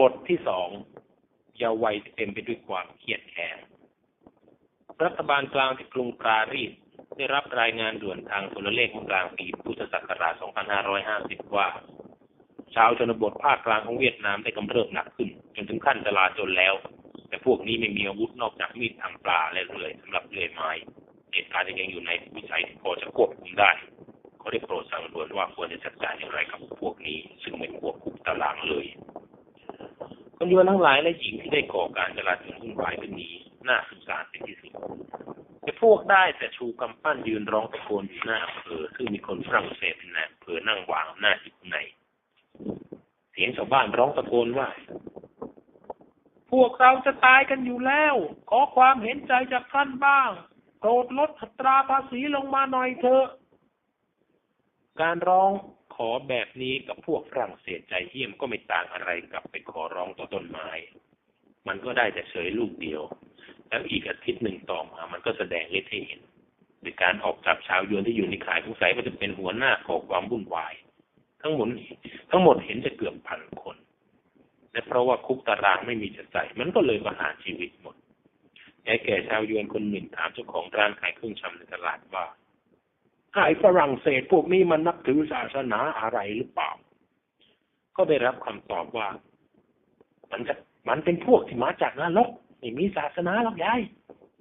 บทที่สองยาวัยเต็มไปด้วยความเครียดแค้นรัฐบาลกลางที่กรุงปารีสได้รับรายงานด่วนทางโทรเลขเมื่อกลางปีพุทธศักราช 2550 ว่า ชาวชนบทภาคกลางของเวียดนามได้กำเริบหนักขึ้น จนถึงขั้นจลาจนแล้ว แต่พวกนี้ไม่มีอาวุธนอกจากมีดทางปลาและเลื่อยสำหรับเลื่อยไม้เหตุการณ์ยังอยู่ในวิสัยที่พอจะควบคุมได้เขาได้โปรดสั่งด่วนว่าควรจะจัดการอย่างไรกับพวกนี้ ซึ่งไม่ควบคุมตารางเลย คนยวนทั้งหลายและหญิงที่ได้ก่อการจลาจลวุ่นวายเรื่องนี้ น่าสงสารเป็นที่สุดแต่พวกได้แต่ชูกำปั้นยืนร้องตะโกนอยู่หน้าอำเภอซึ่งมีคนฝรั่งเศสเป็นนายอำเภอนั่งวางหน้าอยู่ใน เสียงชาวบ้านร้องตะโกนว่า พวกเราจะตายกันอยู่แล้ว ขอความเห็นใจจากท่านบ้างโปรดลดอัตราภาษีลงมาหน่อยเถอะ การร้อง ขอแบบนี้กับพวกฝรั่งเศสใจเยี่ยมก็ไม่ต่างอะไรกับไปขอร้องต่อต้นไม้ มันก็ได้แต่เฉยลูกเดียว แล้วอีกอาทิตย์หนึ่งต่อมา มันก็แสดงฤทธิ์ให้เห็นโดยการออกจับชาวยวนที่อยู่ในขายสงสัยว่าจะเป็นหัวหน้าก่อความวุ่นวาย ทั้งหมดทั้งหมดเห็นจะเกือบพันคน และเพราะว่าคุกตารางไม่มีจะใส่ มันก็เลยประหารชีวิตหมดยายแก่ชาวยวนคนหนึ่งถามเจ้าของร้านขายเครื่องชำในตลาดว่า ไอ้ฝรั่งเศสพวกนี้มันนับถือศาสนาอะไรหรือเปล่า ก็ได้รับคำตอบว่า มันจะมันเป็นพวกที่มาจากนรกไม่มีศาสนาหรอกยาย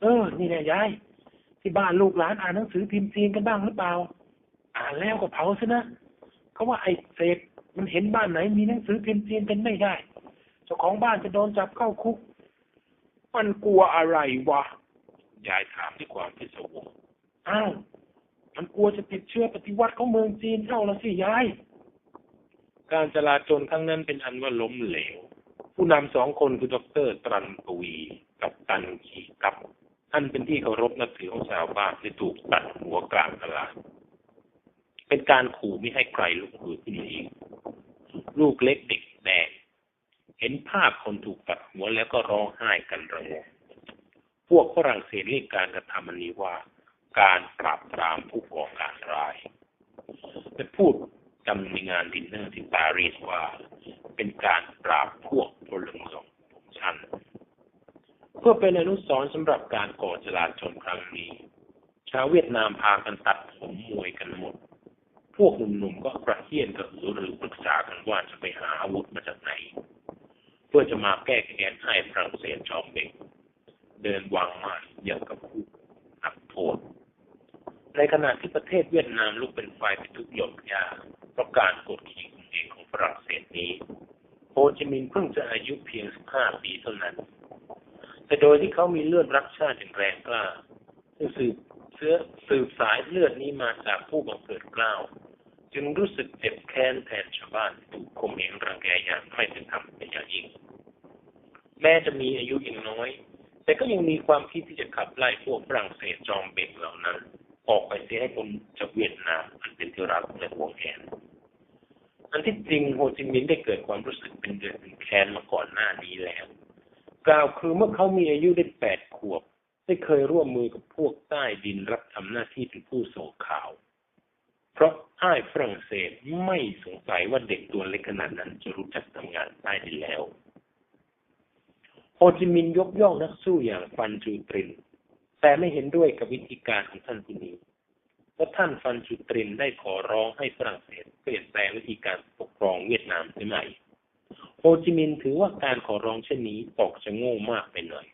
เออ นี่แหละยาย ที่บ้านลูกหลานอ่านหนังสือพิมพ์จีนกันบ้างหรือเปล่า อ่านแล้วก็เผาซะนะเขาว่าไอ้เศษมันเห็นบ้านไหน มีหนังสือพิมพ์จีนกันไม่ได้ เจ้าของบ้านจะโดนจับเข้าคุก มันกลัวอะไรวะ ยายถามด้วยความพิศวงอ้าว กลัวจะติดเชื้อปฏิวัติของเมืองจีนเข้าละสิยาย การจลาจลครั้งนั้นเป็นอันว่าล้มเหลว ผู้นำสองคนคือดรตรันกวีกับตันขีกับท่านเป็นที่เคารพนับถือของชาวบ้านที่ถูกตัดหัวกลางตลาด เป็นการขู่ไม่ให้ใครลุกฮือขึ้นอีก ลูกเล็กเด็กแดงเห็นภาพคนถูกตัดหัวแล้วก็ร้องไห้กันระงมพวกฝรั่งเศสเรียกการกระทำอันนี้ว่า การปราบปรามผู้ก่อการร้ายได้พูดจำในงานดินเนอร์ที่ปารีสว่า เป็นการปราบพวกพลเมืองชันเพื่อเป็นอนุสรณ์สำหรับการก่อจลาจลครั้งนี้ ชาวเวียดนามพากันตัดผมมวยกันหมด พวกหนุ่มๆก็ประเฮียนกับหรือปรึกษากันว่าจะไปหาอาวุธมาจากไหน เพื่อจะมาแก้แค้นให้ฝรั่งเศสจอมเบงเดินวางมาอย่างกับผู้นักโทษ ในขณะที่ประเทศเวียดนามลุกเป็นไฟไปทุกหยดยาเพราะการกดขี่ข่มเหงของฝรั่งเศสนี้ โฮจิมินห์เพิ่งจะอายุเพียง 15 ปีเท่านั้น แต่โดยที่เขามีเลือดรักชาติอย่างแรงกล้าซึ่งสืบเสื้อสืบสายเลือดนี้มาจากผู้บังเกิดเกล้าวจึงรู้สึกเจ็บแค้นแทนชาวบ้านถูกข่มเหงรังแกอย่างไม่เป็นธรรมเป็นอย่างยิ่ง แม้จะมีอายุยังน้อย แต่ก็ยังมีความคิดที่จะขับไล่พวกฝรั่งเศสจอมเบ่งเหล่านั้น ออกไปเสียให้คนจากเวียดนามอันเป็นที่รักและห่วงแหนอันที่จริงโฮจิมินห์ได้เกิดความรู้สึกเป็นเดือดเป็นแค้นมาก่อนหน้านี้แล้ว กล่าวคือเมื่อเขามีอายุได้แปดขวบ ได้เคยร่วมมือกับพวกใต้ดินรับทำหน้าที่เป็นผู้ส่งข่าว เพราะอ้ายฝรั่งเศสไม่สงสัยว่าเด็กตัวเล็กขนาดนั้นจะรู้จักทำงานใต้ดินแล้ว โฮจิมินห์ยกย่องนักสู้อย่างฟันจูตริน แต่ไม่เห็นด้วยกับวิธีการของท่านผู้นี้เพราะท่านฟันจูตรินได้ขอร้องให้ฝรั่งเศสเปลี่ยนแปลงวิธีการปกครองเวียดนามเสียใหม่โฮจิมินห์ถือว่าการขอร้องเช่นนี้ออกจะโง่มากไปหน่อย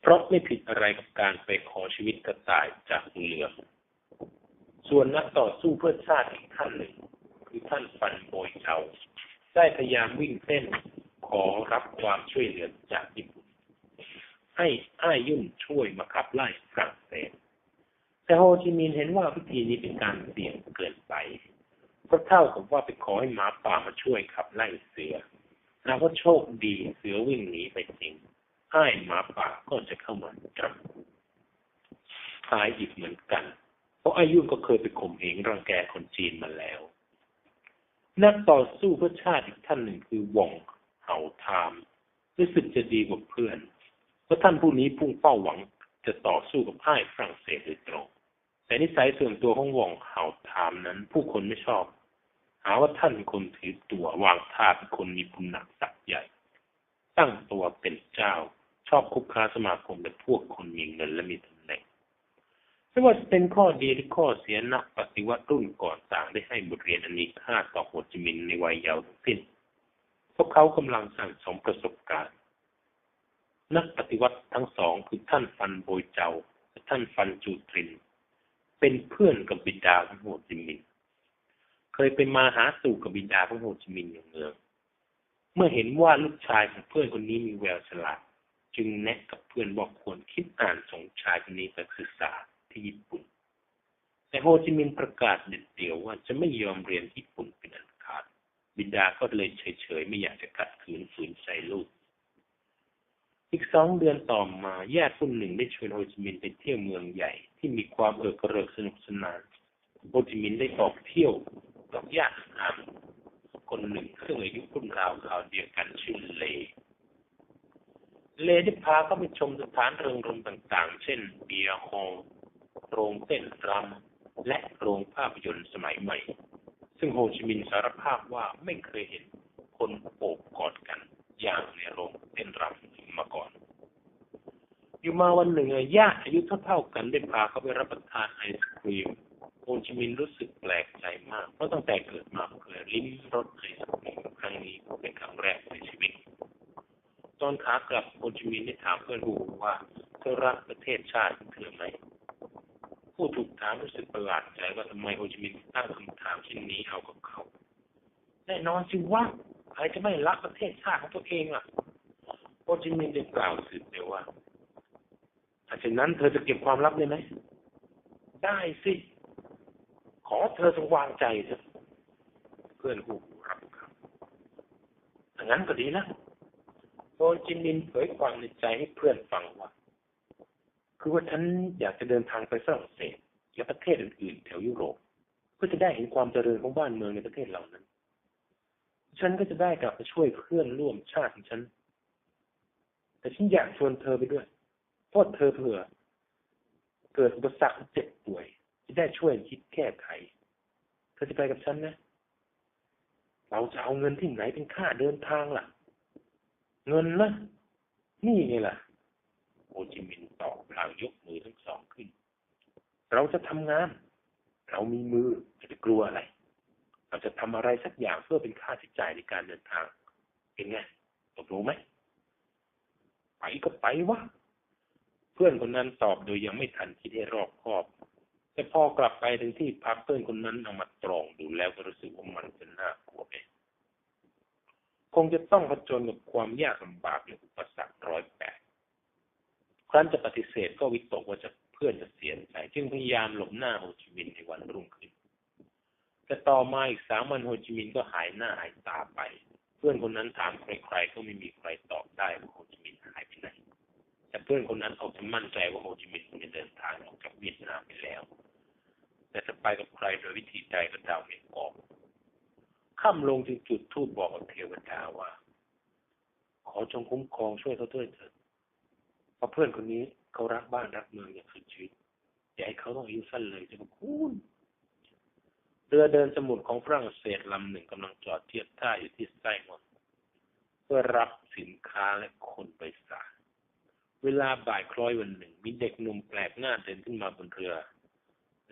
เพราะไม่ผิดอะไรกับการไปขอชีวิตกระต่ายจากเรือส่วนนักต่อสู้เพื่อชาติอีกท่านหนึ่ง คือท่านฟันโบยเชาได้พยายามวิ่งเส้นขอรับความช่วยเหลือจากญี่ป ให้อ้ายยุ่นช่วยมาขับไล่ฝรั่งเศสแต่โฮจิมินห์เห็นว่าวิธีนี้เป็นการเสี่ยงเกินไปก็เท่ากับว่าไปขอให้หมาป่ามาช่วยขับไล่เสือหากว่าโชคดีเสือวิ่งหนีไปจริงอ้ายหมาป่าก็จะเข้ามาจับตายอีกเหมือนกัน เพราะอายุก็เคยไปข่มเหงรังแกคนจีนมาแล้ว นักต่อสู้เพื่อชาติอีกท่านหนึ่งคือวองเห่าทามรู้สึกจะดีกว่าเพื่อน เพราะท่านผู้นี้พุ่งเป้าหวังจะต่อสู้กับพ่ายฝรั่งเศสโดยตรง แต่นิสัยส่วนตัวของวองเห่าทามนั้น ผู้คนไม่ชอบ หาว่าท่านเป็นคนถือตัววางท่าเป็นคนมีบุญหนักสักใหญ่ ตั้งตัวเป็นเจ้า ชอบคุกค้าสมาคมและพวกคนมีเงินและมีตำแหน่งไม่ว่าจะเป็นข้อดีหรือข้อเสียนักปฏิวัติรุ่นก่อนต่างได้ให้บทเรียนอันมีค่าต่อโฮจิมินในวัยเยาว์ทั้งสิ้นพวกเขากำลังสั่งสมประสบการณ์ นักปฏิวัติทั้งสองคือท่านฟันโบยเจาและท่านฟันจูตริน เป็นเพื่อนกับบิดาของโฮจิมินห์เคยไปมาหาสู่กับบิดาของโฮจิมินห์อย่างเมือง เมื่อเห็นว่าลูกชายของเพื่อนคนนี้มีแววฉลาด จึงแนะกับเพื่อนบอกควรคิดอ่านส่งชายคนนี้ไปศึกษาที่ญี่ปุ่น แต่โฮจิมินห์ประกาศเด็ดเดี่ยวว่าจะไม่ยอมเรียนญี่ปุ่นเป็นอันขาด บิดาก็เลยเฉยๆไม่อยากจะขัดขืนฝืนใจลูก อีกสองเดือนต่อมาญาติคนหนึ่งได้ชวนโฮจิมินห์ไปเที่ยวเมืองใหญ่ ที่มีความเอิกเริกสนุกสนานโฮจิมินห์ได้ออกเที่ยวกับญาติห่างคนหนึ่งซึ่งอายุรุ่นราวคราวเดียวกันชื่อเล เลได้พาเขาไปชมสถานเริงรมต่างๆ เช่น เบียร์ฮอลล์โรงเต้นรำและโรงภาพยนตร์สมัยใหม่ ซึ่งโฮจิมินห์สารภาพว่าไม่เคยเห็นคนโอบกอดกันอย่างในโรงเต้นรำ มาก่อน อยู่มาวันหนึ่งญาติอายุเท่าๆกันได้พาเขาไปรับประทานไอศครีมโฮจิมินรู้สึกแปลกใจมาก เพราะตั้งแต่เกิดมาเคยลิ้มรสไอศครีมครั้งนี้เป็นครั้งแรกในชีวิต ตอนขากลับโฮจิมินได้ถามเพื่อนหูว่าเธอรักประเทศชาติเธอไหมผู้ถูกถามรู้สึกประหลาดใจว่าทำไมโฮจิมินตั้งคำถามเช่นนี้เอากับเขาแน่นอนสิว่าใครจะไม่รักประเทศชาติของตัวเองล่ะ โฮจิมินห์ได้กล่าวสืบเดียวว่าถ้าเช่นนั้นเธอจะเก็บความลับได้ไหม ได้สิ ขอเธอจงวางใจเถอะเพื่อนหูรับครับถ้างั้นก็ดีนะโฮจิมินเผยความในใจให้เพื่อนฟังว่าคือว่าฉันอยากจะเดินทางไปฝรั่งเศสและประเทศอื่นๆแถวยุโรปเพื่อจะได้เห็นความเจริญของบ้านเมืองในประเทศเหล่านั้น ฉันก็จะได้กลับมาช่วยเพื่อนร่วมชาติของฉัน แต่ฉันอยากชวนเธอไปด้วยเพราะเธอเผื่อ เกิดอุปสรรคเจ็บป่วย จะได้ช่วยคิดแก้ไข เธอจะไปกับฉันนะ เราจะเอาเงินที่ไหนเป็นค่าเดินทางล่ะ เงินนะนี่ไงล่ะโฮจิมินตอบพลางยกมือทั้งสองขึ้น เราจะทำงาน เรามีมือจะไปกลัวอะไร เราจะทำอะไรสักอย่างเพื่อเป็นค่าใช้จ่ายในการเดินทาง เป็นไงตกลงไหม ไปก็ไปวะเพื่อนคนนั้นตอบโดยยังไม่ทันคิดให้รอบคอบแต่พอกลับไปถึงที่พักเพื่อนคนนั้นเอามาตรองดูแล้วก็รู้สึกว่ามันจะน่ากลัวไปคงจะต้องผจญกับความยากลำบากและอุปสรรคร้อยแปดครั้นจะปฏิเสธก็วิตกว่าจะเพื่อนจะเสียใจจึงพยายามหลบหน้าโฮจิมินห์ในวันรุ่งขึ้นแต่ต่อมาอีกสามวันโฮจิมินห์ก็หายหน้าหายตาไป เพื่อนคนนั้นถามใครๆก็ไม่มีใครตอบได้ว่าโฮจิมินห์ หายไปไหนแต่เพื่อนคนนั้นออกจะมั่นใจว่าโฮจิมินห์จะเดินทางออกจากเวียดนามไปแล้ว แต่จะไปกับใครโดยวิธีใดก็เดาไม่ออกค่ำลงจึงจุดธูปบอกกับเทวดาว่า ขอจงคุ้มครองช่วยเขาด้วยเถิดเพราะเพื่อนคนนี้เขารักบ้านรักเมืองอย่างสุดชีวิตอย่าให้เขาต้องอายุสั้นเลยจะมาคุณเรือเดินสมุทรของฝรั่งเศสลำหนึ่งกำลังจอดเทียบท่าอยู่ที่ไซมอน เพื่อรับสินค้าและคนไปสารเวลาบ่ายคล้อยวันหนึ่ง มีเด็กหนุ่มแปลกหน้าเดินขึ้นมาบนเรือ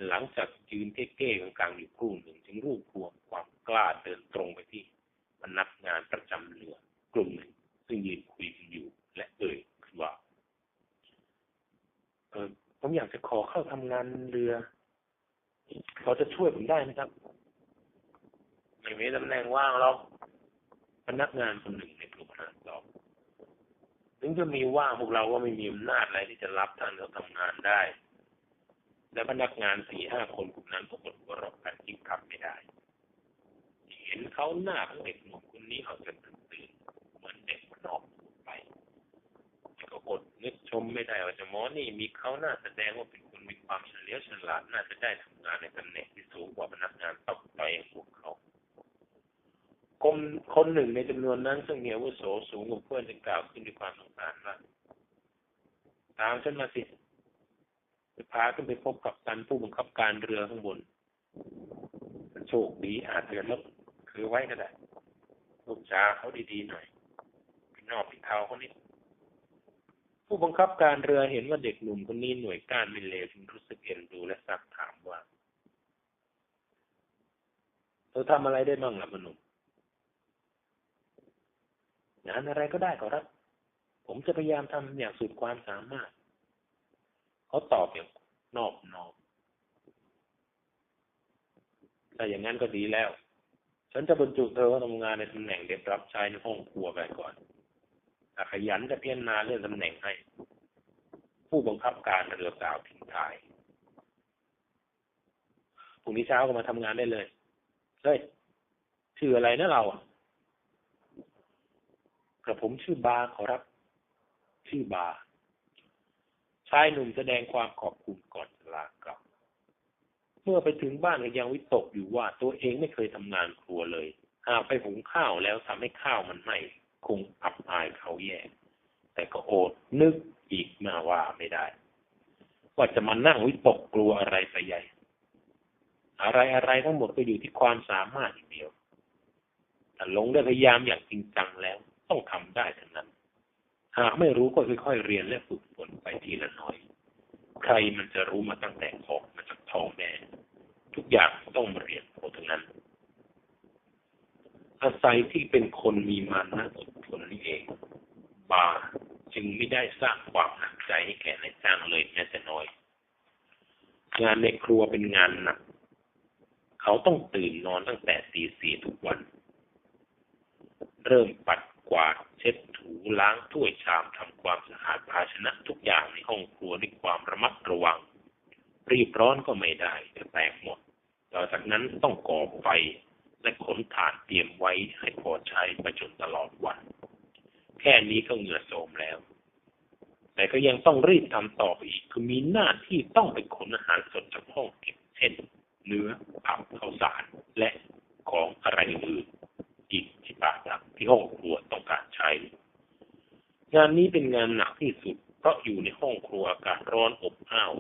หลังจากยืนเก้ๆกลางๆอยู่ครู่หนึ่ง จึงรูปรวมความกล้าเดินตรงไปที่พนักงานประจำเรือกลุ่มหนึ่ง ซึ่งยืนคุยกันอยู่ และเอ่ยขึ้นว่าเออผมอยากจะขอเข้าทำงานเรือเขาจะช่วยผมได้ไหมครับ ไม่มีตำแหน่งว่างหรอกพนักงานคนหนึ่งในกลุ่มนั้นตอบ ถึงจะมีว่างพวกเราก็ไม่มีอำนาจอะไรที่จะรับท่านเขาทำงานได้ และพนักงานสี่ห้าคนกลุ่มนั้นก็อดหัวเราะกันยิ่งขับไม่ได้ เห็นเขาหน้าของเด็กหนุ่มคนนี้เขาจะตื่นเหมือนเด็กนอกไปก็อดนึกชมไม่ได้ว่าจะมอนี่มีเขาหน้าแสดงว่าเป็นคนมีความเฉลียวฉลาดน่าจะได้ทำงานในตำแหน่งที่สูงกว่าพนักงานต่อไปพวกเขา คนคนหนึ่งในจำนวนนั้นซึ่งมีอาวุโสสูงกว่าเพื่อนจึงกล่าวขึ้นด้วยความสงสารว่าตามฉันมาสิจะพาขึ้นไปพบกับตันผู้บังคับการเรือข้างบนโชคดีอาจจะลดคือไว้ก็ได้ลูกจ้าเขาดีๆหน่อยนอกผิดเท้าคนนี้ผู้บังคับการเรือเห็นว่าเด็กหนุ่มคนนี้หน่วยก้านไม่เลวจึงรู้สึกเอ็นดูและซักถามว่าเธอทำอะไรได้บ้างล่ะมนุษย์ งานอะไรก็ได้ขอรับ ผมจะพยายามทำอย่างสุดความสามารถ เขาตอบอย่างนอบน้อมถ้าอย่างนั้นก็ดีแล้ว ฉันจะบรรจุเธอเข้าทำงานในตำแหน่งเด็กรับใช้ในห้องครัวไปก่อนถ้าขยันจะเพิจารณาเรื่องตำแหน่งให้ ผู้บังคับการเรือกล่าวทิ้งท้ายพรุ่งนี้เช้าก็มาทำงานได้เลย เฮ้ยชื่ออะไรนะเราอะ กระผมชื่อบาขอรับ ชื่อบาชายหนุ่มแสดงความขอบคุณก่อนลากลับ เมื่อไปถึงบ้านก็ยังวิตกอยู่ว่าตัวเองไม่เคยทำงานครัวเลย หากไปหุงข้าวแล้วทำให้ข้าวมันไหม้คงอับอายเขาแย่ แต่ก็โอดนึกอีกมาว่าไม่ได้ ว่าจะมานั่งวิตกกลัวอะไรไปใหญ่ อะไรอะไรทั้งหมดก็อยู่ที่ความสามารถอย่างเดียวถ้าลงได้พยายามอย่างจริงจังแล้ว ต้องทำได้ทั้งนั้น หากไม่รู้ก็ค่อยๆเรียนและฝึกฝนไปทีละน้อย ใครมันจะรู้มาตั้งแต่ออกมาจากท้องแม่ทุกอย่างต้องมาเรียนหมดทั้งนั้น อาศัยที่เป็นคนมีมานะอดทนนี่เอง บาจึงไม่ได้สร้างความหนักใจให้แก่ในายจ้างเลยแม้แต่น้อย งานในครัวเป็นงานหนักเขาต้องตื่นนอนตั้งแต่ตีสี่ทุกวัน เริ่มปัด กวาดเช็ดถูล้างถ้วยชามทำความสะอาดภาชนะทุกอย่างในห้องครัวด้วยความระมัดระวัง รีบร้อนก็ไม่ได้จะแตกหมดต่อจากนั้นต้องก่อไฟและขนถ่านเตรียมไว้ให้พอใช้ไปจนตลอดวัน แค่นี้ก็เหงื่อโทมแล้ว แต่ก็ยังต้องรีบทำต่อไปอีกคือมีหน้าที่ต้องไปขนอาหารสดจากห้องเก็บเช่น เนื้อผักข้าวสารและของอะไรอื่นอีกที่ปากหลักที่ห้องครัว งานนี้เป็นงานหนักที่สุด เพราะอยู่ในห้องครัวอากาศร้อนอบอ้าว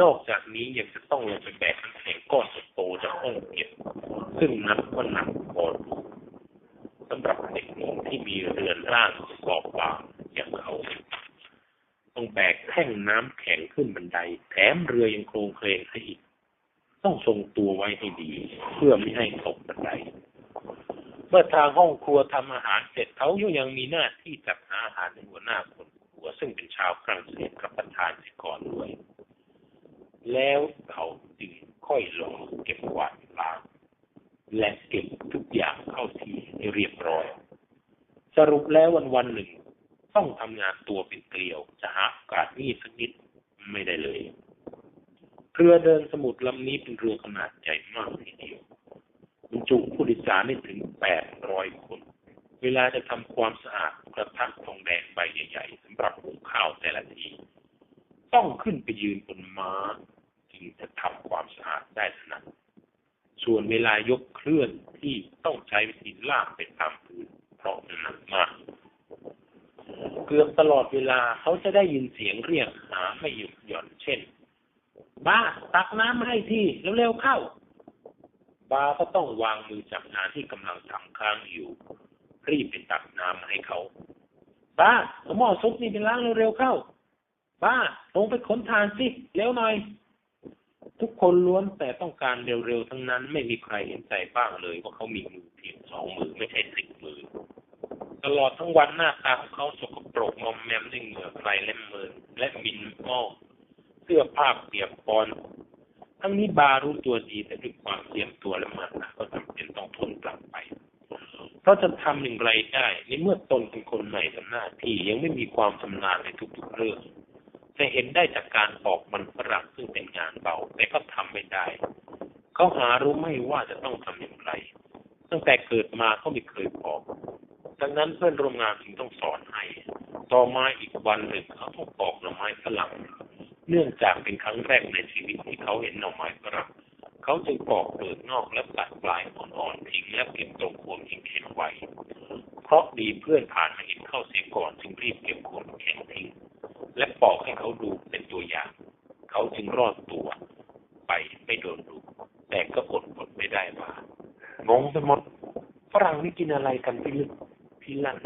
นอกจากนี้ยังจะต้องลงไปแบกน้ำแข็งก้อนโตจากห้องเก็บ ซึ่งนับว่าหนักพอดูสำหรับเด็กหนุ่มที่มีเรือนร่างกอบบางอย่างเขาต้องแบกแท่งน้ำแข็งขึ้นบันได แถมเรือยังโครงเคลงให้อีก ต้องทรงตัวไว้ให้ดี เพื่อไม่ให้ตกบันได เมื่อทางห้องครัวทำอาหารเสร็จเขายังมีหน้าที่จัด หน้าคนครัวซึ่งเป็นชาวฝรั่งเศสรับประทานเสียก่อนด้วย แล้วเขาจึงค่อยลงมือเก็บกวาดล้างและเก็บทุกอย่างเข้าที่ให้เรียบร้อย สรุปแล้ววันวันหนึ่ง ต้องทำงานตัวเป็นเกลียว จะหาโอกาสนี่สักนิดไม่ได้เลยเรือเดินสมุทรลำนี้เป็นเรือขนาดใหญ่มากทีเดียวบรรจุผู้โดยสารได้ถึงแปดร้อยคน เวลาจะทำความสะอาดกระทะทองแดงใบใหญ่ๆสำหรับหุงข้าวแต่ละที ต้องขึ้นไปยืนบนม้า จึงจะทำความสะอาดได้ถนัดส่วนเวลายกเคลื่อนที่ต้องใช้วิธีลากไปตามพื้นเพราะหนักมาก เกือบตลอดเวลาเขาจะได้ยินเสียงเรียกหาไม่หยุดหย่อนเช่น บ้าตักน้ำมาให้ที่เร็วๆเข้า บาก็ต้องวางมือจากงานที่กำลังทำค้างอยู่ รีบไปตักน้ำมาให้เขา บ้าเอาหม้อซุปนี่ไปล้างเร็วๆเข้า บ้าลงไปขนทานสิเร็วหน่อย ทุกคนล้วนแต่ต้องการเร็วๆทั้งนั้น ไม่มีใครเห็นใจบ้างเลยว่าเขามีมือเพียงสองมือไม่ใช่สิบมือ ตลอดทั้งวันหน้าตาของเขาสกปรกมอมแมมด้วยเหงื่อไฟและมือและมินหม้อเสื้อผ้าเปียกปอนทั้งนี้บารู้ตัวดีแต่ด้วยความเตรียมตัวและมันนะก็จำเป็นต้องทนกลับไป เพราะจะทำอย่างไรได้ในเมื่อตนเป็นคนใหม่ทำหน้าที่ยังไม่มีความชำนาญในทุกๆเรื่องจะเห็นได้จากการปอกมันฝรั่งซึ่งเป็นงานเบา แต่ก็ทำไม่ได้ เขาหารู้ไม่ว่าจะต้องทำอย่างไร ตั้งแต่เกิดมาเขาไม่เคยปอกดังนั้นเพื่อนร่วมงานจึงต้องสอนให้ ต่อมาอีกวันหนึ่งเขาต้องปอกหน่อไม้ฝรั่ง เนื่องจากเป็นครั้งแรกในชีวิตที่เขาเห็นหน่อไม้ฝรั่ง เขาจึงปอกเปลือกนอกและตัดปลายอ่อนๆทิ้งและเก็บตรงโคนทิ้งแข็งไว้ เพราะดีเพื่อนผ่านมาเห็นเข้าเสียก่อนจึงรีบเก็บโคนแข็งทิ้งและปอกให้เขาดูเป็นตัวอย่าง เขาจึงรอดตัว ไปไม่โดนดูแต่ก็อดอดไม่ได้ว่างงไปหมดฝรั่งนี่กินอะไรกันพี่ลึกพี่ลั่น